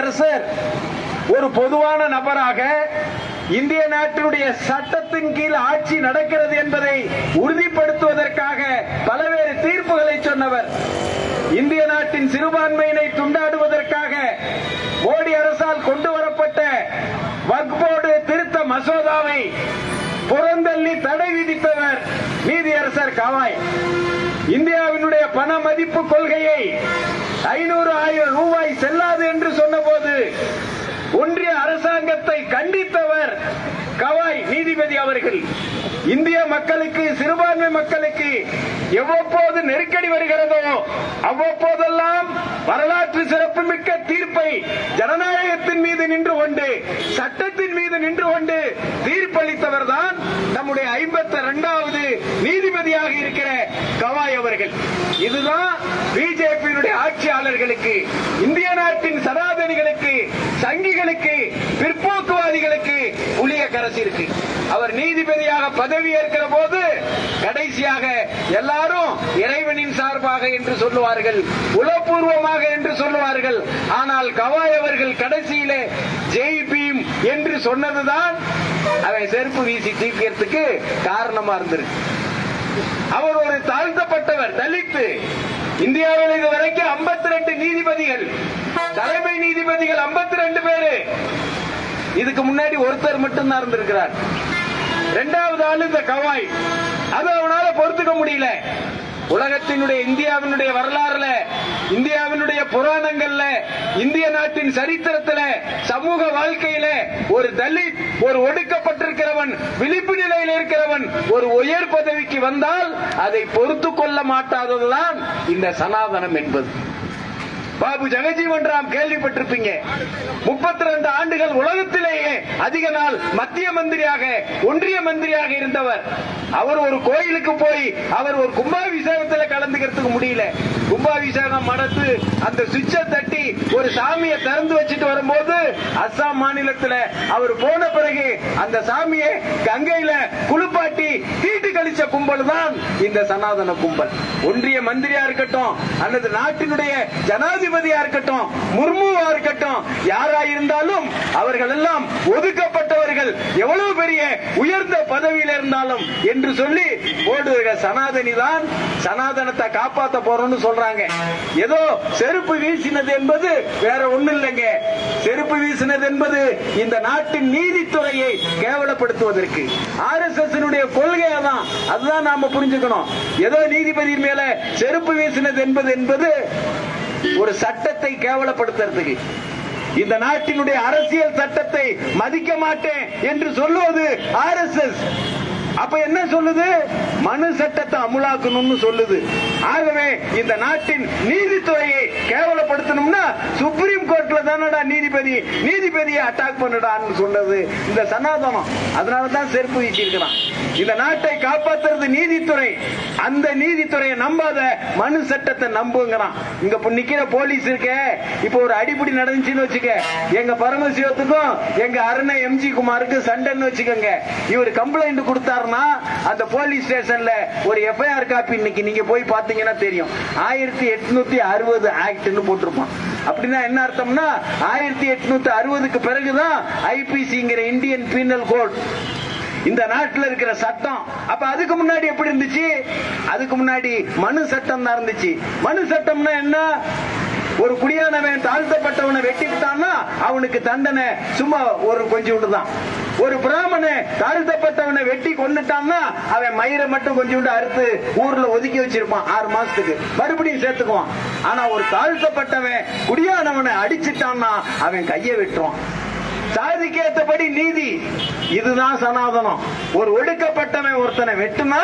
அரசர் ஒரு பொதுவான நபராக இந்திய நாட்டினுடைய சட்டத்தின் கீழ் ஆட்சி நடக்கிறது என்பதை உறுதிப்படுத்துவதற்காக பல்வேறு தீர்ப்புகளை சொன்னவர். இந்திய நாட்டின் சிறுபான்மையினை துண்டாடுவதற்காக மோடி அரசால் கொண்டு வரப்பட்ட வக்போர்டு திருத்த மசோதாவை புறந்தள்ளி தடை விதித்தவர் நீதியரசர் கவாய். இந்தியாவினுடைய பண மதிப்பு கொள்கையை ஐநூறு ஆயிரம் ரூபாய் செல்லாது என்று சொன்னபோது ஒன்றிய அரசாங்கத்தை கண்டித்தவர் கவாய் நீதிபதி அவர்கள். இந்திய மக்களுக்கு சிறுபான்மை மக்களுக்கு எவ்வப்போது நெருக்கடி வருகிறதோ அவ்வப்போதெல்லாம் வரலாற்று சிறப்புமிக்க தீர்ப்பை ஜனநாயகத்தின் மீது நின்று கொண்டு சட்டத்தின் மீது நின்று கொண்டு தீர்ப்பளித்தவர் தான் நம்முடைய ஐம்பத்தி இரண்டாவது நீதிபதியாக இருக்கிற கவாய் இதுதான் பிஜேபியினுடைய ஆட்சியாளர்களுக்கு இந்திய நாட்டின் சனாதனிகளுக்கு சங்கிகளுக்கு பிற்போக்குவாதிகளுக்கு புளிய கரசிருக்கு அவர் நீதிபதியாக பதவி ஏற்கிற போது கடைசியாக எல்லாரும் இறைவனின் சார்பாக என்று சொல்லுவார்கள் உலப்பூர்வமாக என்று சொல்லுவார்கள். ஆனால் கவாய் அவர்கள் கடைசியிலே ஜெய் பீம் என்று சொன்னதுதான் அவன் செருப்பு வீசி தீர்க்கிறதுக்கு காரணமா இருந்திருக்கு. அவர் ஒரு தாழ்த்தப்பட்டவர் தலித்து. இந்தியாவில் இதுவரைக்கும் 52 ரெண்டு நீதிபதிகள் தலைமை நீதிபதிகள் 52 ரெண்டு பேரு. இதுக்கு முன்னாடி ஒருத்தர் மட்டும்தான் இருந்திருக்கிறார். இரண்டாவது ஆள் இந்த கவாய். அது அவனால பொறுத்துக்க முடியல. உலகத்தினுடைய இந்தியாவினுடைய வரலாறுல இந்தியாவினுடைய புராணங்கள்ல இந்திய நாட்டின் சரித்திரத்துல சமூக வாழ்க்கையில ஒரு தலித் ஒரு ஒடுக்கப்பட்டிருக்கிறவன் விழிப்பு நிலையில் இருக்கிறவன் ஒரு உயர் பதவிக்கு வந்தால் அதை பொறுத்து கொள்ள மாட்டாததுதான் இந்த சனாதனம் என்பது. பாபு ஜெகஜீவன் ராம் கேள்விப்பட்டிருப்பீங்க. முப்பத்தி ரெண்டு ஆண்டுகள் உலகத்திலேயே அதிக நாள் மத்திய மந்திரியாக ஒன்றிய மந்திரியாக இருந்தவர். அவர் ஒரு கோயிலுக்கு போய் அவர் ஒரு கும்பாபிஷேகத்தில் கலந்துக்கிறதுக்கு முடியல. கும்பாபிஷேகம் நடத்து அந்த சுவிட்சை தட்டி ஒரு சாமியை திறந்து வரும்போது அஸ்ஸாம் மாநிலத்துல அவர் போன பிறகு அந்த சாமியை கங்கையில குளிப்பாட்டி தீ கழிச்ச கும்பல் தான் இந்த சனாதன கும்பல். ஒன்றிய மந்திரியா இருக்கட்டும் அல்லது நாட்டினுடைய ஜனாதிபதியா இருக்கட்டும் முர்முவா இருக்கட்டும் யாரா இருந்தாலும் அவர்கள் எல்லாம் ஒதுக்கப்பட்டவர்கள். எவ்வளவு பெரிய உயர்ந்த பதவியில் இருந்தாலும் என்று சொல்லி போடுகிற சனாதனி தான் சனாதனத்தை காப்பாத்த போறோம்னு சொல்றாங்க. ஏதோ செருப்பு வீசினது என்பது வேற ஒண்ணு இல்லைங்க. செருப்பு வீசினது என்பது இந்த நாட்டின் நீதித்துறையை கேவலப்படுத்துவதற்கு. ஆர் எஸ் எஸ் கொள்கை தான் அதுதான் நாம புரிஞ்சுக்கணும். ஏதோ நீதிபதி மேல செருப்பு வீசினது என்பது என்பது ஒரு சட்டத்தை கேவலப்படுத்துறதுக்கு. இந்த நாட்டினுடைய அரசியல் சட்டத்தை மதிக்க மாட்டேன் என்று சொல்லுவது ஆர் எஸ் எஸ். அப்ப என்ன சொல்லுது? மனு சட்டத்தை அமுலாக்கணும்னு சொல்லுது. ஆகவே இந்த நாட்டின் நீதித்துறையை கேவலப்படுத்தணும்னா சுப்ரீம் கோர்ட்ல தானடா நீதிபதி நீதிபதியை அட்டாக் பண்ணுடான்னு சொன்னது இந்த சனாதனம். அதனாலதான் செருப்பு வீச்சிருக்கிறான் இந்த நாட்டை காப்பாத்துறது நீதித்துறை. அந்த நீதித்துறையை நம்பாத மனு சட்டத்தை நம்புங்கிறான். இங்க நிக்கிற போலீஸ் இருக்க. இப்ப ஒரு அடிப்படி நடந்துச்சுன்னு வச்சுக்க. எங்க பரமசிவத்துக்கும் எங்க அருண எம்ஜி குமாருக்கு சண்டைன்னு வச்சுக்கோங்க. இவர் கம்ப்ளைண்ட் கொடுத்தாருன்னா அந்த போலீஸ் ஸ்டேஷன்ல ஒரு எஃப்ஐஆர் காப்பி இன்னைக்கு நீங்க போய் பாத்தீங்கன்னா தெரியும். ஆயிரத்தி எட்நூத்தி அறுபது ஆக்ட்னு போட்டிருப்பான். அப்படின்னா என்ன அர்த்தம்னா ஆயிரத்தி எட்நூத்தி அறுபதுக்கு பிறகுதான் ஐபிசிங்கிற இந்தியன் பீனல் கோட். இந்த நாட்டில் இருக்கிற சட்டம். அப்ப அதுக்கு முன்னாடி எப்படி இருந்துச்சு? அதுக்கு முன்னாடி மனு சட்டம் தான் இருந்துச்சு. மனு சட்டம்னா என்ன? ஒரு குடியானவன் தாழ்த்தப்பட்டவனை வெட்டி விட்டான்னா அவனுக்கு தண்டனை. சும்மா ஒரு கொஞ்சம் தான் ஒரு பிராமண தாழ்த்தப்பட்டவனை வெட்டி கொண்டுட்டான்னா அவன் மயிரை மட்டும் கொஞ்சோண்டு அறுத்து ஊர்ல ஒதுக்கி வச்சிருப்பான் ஆறு மாசத்துக்கு. மறுபடியும் சேர்த்துக்குவான். ஆனா ஒரு தாழ்த்தப்பட்டவன் குடியானவனை அடிச்சுட்டான்னா அவன் கையை வெட்டுவான் சாதிக்கு ஏற்றபடி நீதி. இதுதான் சனாதனம். ஒரு ஒடுக்கப்பட்டவன் ஒருத்தனை வெட்டுனா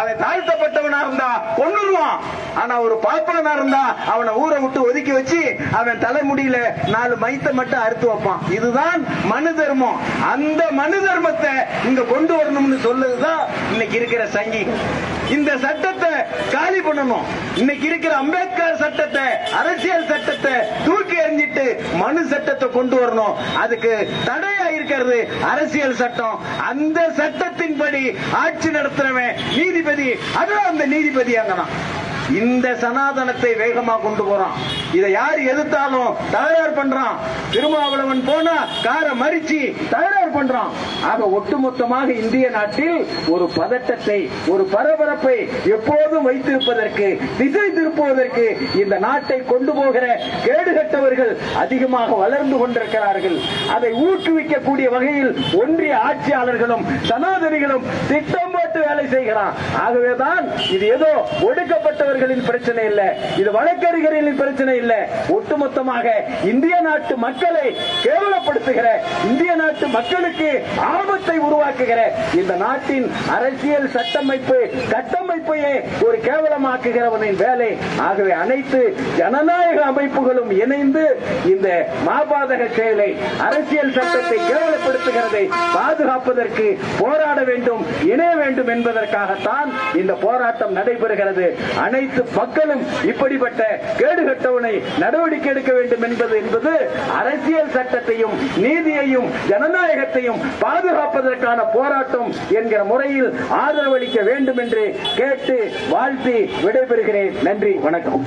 அவன் தாழ்த்தப்பட்டவனா இருந்தா கொண்டுருவான் ஆனா ஒரு பாப்பனா இருந்தா அவனை ஊரை விட்டு ஒதுக்கி வச்சு அவன் தலைமுடியில நாலு மைத்த மட்டும் அறுத்து வைப்பான். இதுதான் மனு தர்மம். அந்த மனு தர்மத்தை இங்க கொண்டு வரணும்னு சொல்லுதுதான் இன்னைக்கு இருக்கிற சங்கி. இந்த சட்டத்தை காலி பண்ணணும். இன்னைக்கு இருக்கிற அம்பேத்கர் சட்டத்தை அரசியல் சட்டத்தை தூக்கி எறிஞ்சிட்டு மனு சட்டத்தை கொண்டு வரணும். அதுக்கு தடையா இருக்கிறது. அரசியல் சட்டம். அந்த சட்டத்தின்படி ஆட்சி நடத்துறவன் நீதிபதி. அதான் அந்த நீதிபதி அங்கதான் இந்த சனாதனத்தை வேகமா கொண்டு போறான். இதை யார் எதிர்த்தாலும் தகராறு பண்றான். திருமாவளவன் போனா காரை மறிச்சு தகராறு பண்றான் ஆக ஒட்டுமொத்தமாக இந்திய நாட்டில் ஒரு பதட்டத்தை ஒரு பரபரப்பை எப்போதும் வைத்திருப்பதற்கு திசை திருப்புவதற்கு இந்த நாட்டை கொண்டு போகிற கேடுகட்டவர்கள் அதிகமாக வளர்ந்து கொண்டிருக்கிறார்கள். அதை ஊக்குவிக்கக்கூடிய வகையில் ஒன்றிய ஆட்சியாளர்களும் சனாதனிகளும் திட்டம் போட்டு வேலை செய்கிறான் ஆகவேதான் இது ஏதோ ஒடுக்கப்பட்டவர்களின் பிரச்சனை இல்ல. இது வழக்கறிஞர்களின் பிரச்சனை இல்ல. ஒட்டுமொத்தமாக இந்திய நாட்டு மக்களை கேவலப்படுத்துகிற இந்திய நாட்டு மக்களுக்கு ஆபத்தை உருவாக்குகிற இந்த நாட்டின் அரசியல் சட்டமைப்பு கட்டமைப்பையே ஒரு கேவலமாக்குகிறவனின் வேலை. ஆகவே அனைத்து ஜனநாயக அமைப்புகளும் இணைந்து இந்த மாபாதக செயலை அரசியல் சட்டத்தை கேவலப்படுத்துகிறதை பாதுகாப்பதற்கு போராட வேண்டும் இணைய வேண்டும் வேண்டும் என்பதற்காகத்தான் இந்த போராட்டம் நடைபெறுகிறது. அனைத்து மக்களும் இப்படிப்பட்ட கேடுகட்டவனை நடவடிக்கை எடுக்க வேண்டும் என்பது என்பது அரசியல் சட்டத்தையும் நீதியையும் ஜனநாயகத்தையும் பாதுகாப்பதற்கான போராட்டம் என்கிற முறையில் ஆதரவளிக்க வேண்டும் என்று கேட்டு வாழ்த்தி விடைபெறுகிறேன். நன்றி வணக்கம்.